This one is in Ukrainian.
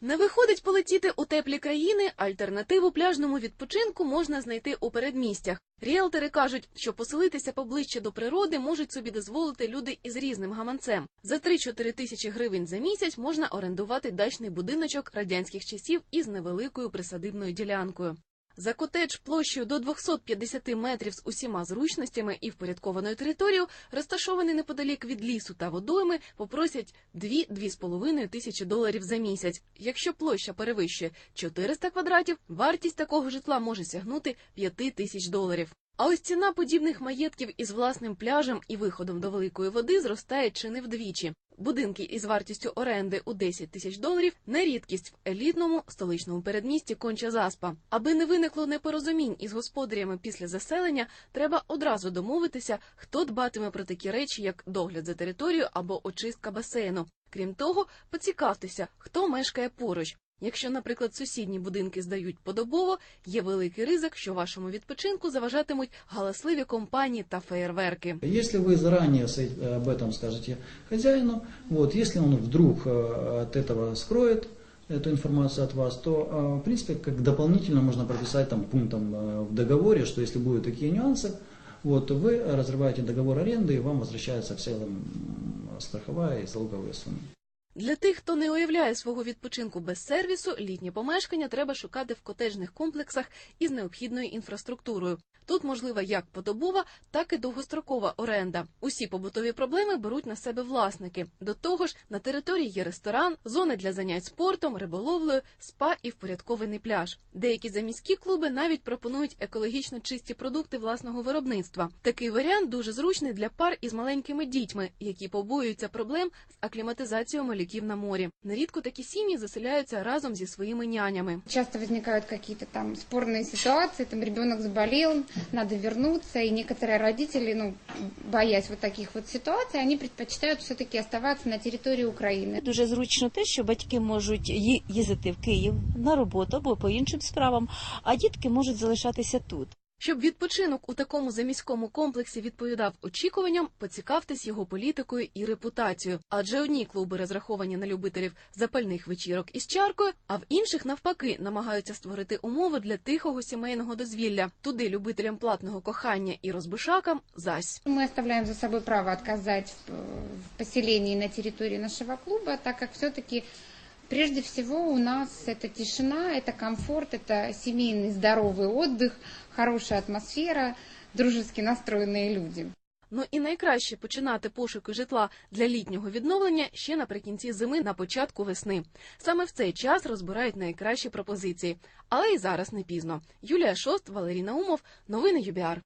Не виходить полетіти у теплі країни, альтернативу пляжному відпочинку можна знайти у передмістях. Ріелтори кажуть, що поселитися поближче до природи можуть собі дозволити люди із різним гаманцем. За 3-4 тисячі гривень за місяць можна орендувати дачний будиночок радянських часів із невеликою присадибною ділянкою. За котедж площею до 250 метрів з усіма зручностями і впорядкованою територією, розташований неподалік від лісу та водойми, попросять 2-2,5 тисячі доларів за місяць. Якщо площа перевищує 400 квадратів, вартість такого житла може сягнути 5 тисяч доларів. А ось ціна подібних маєтків із власним пляжем і виходом до великої води зростає чи не вдвічі. Будинки із вартістю оренди у 10 тисяч доларів не рідкість в елітному столичному передмісті Конча Заспа. Аби не виникло непорозумінь із господарями після заселення, треба одразу домовитися, хто дбатиме про такі речі, як догляд за територією або очистка басейну. Крім того, поцікавтеся, хто мешкає поруч. Якщо, наприклад, сусідні будинки здають подобово, є великий ризик, що вашому відпочинку заважатимуть галасливі компанії та феєрверки. Если вы заранее с э- об этом скажете хозяину, вот, если он вдруг э, от этого скроет эту информацию от вас, то, э, в принципе, как дополнительно можно прописать там пунктом э, в договоре, что если будут такие нюансы, вот, то вы разрываете договор аренды и вам возвращается вся м, страховая и залоговые суммы. Для тих, хто не уявляє свого відпочинку без сервісу, літнє помешкання треба шукати в котеджних комплексах із необхідною інфраструктурою. Тут можлива як подобова, так і довгострокова оренда. Усі побутові проблеми беруть на себе власники. До того ж, на території є ресторан, зони для занять спортом, риболовлею, спа і впорядкований пляж. Деякі заміські клуби навіть пропонують екологічно чисті продукти власного виробництва. Такий варіант дуже зручний для пар із маленькими дітьми, які побоюються проблем з акліматизацією малюків на морі. Нерідко такі сім'ї заселяються разом зі своїми нянями. Часто возникают какие-то там спорные ситуации, там ребенок заболел, надо вернуться, и некоторые родители, ну, боясь вот таких вот ситуаций, они предпочитают все-таки оставаться на территории Украины. Дуже зручно те, що батьки можуть ї- їздити в Київ на роботу або по іншим справам, а дітки можуть залишатися тут. Щоб відпочинок у такому заміському комплексі відповідав очікуванням, поцікавтесь його політикою і репутацією. Адже одні клуби розраховані на любителів запальних вечірок із чаркою, а в інших навпаки намагаються створити умови для тихого сімейного дозвілля. Туди любителям платного кохання і розбишакам зась. Мы оставляем за собой право отказать в, в поселении на территории нашего клуба, так как все-таки прежде всего у нас это тишина, это комфорт, это семейный здоровый отдых, хорошая атмосфера, дружески настроенные люди. Ну і найкраще починати пошуки житла для літнього відновлення ще наприкінці зими на початку весни. Саме в цей час розбирають найкращі пропозиції. Але й зараз не пізно. Юлія Шост, Валерій Наумов, новини ЮБІАР.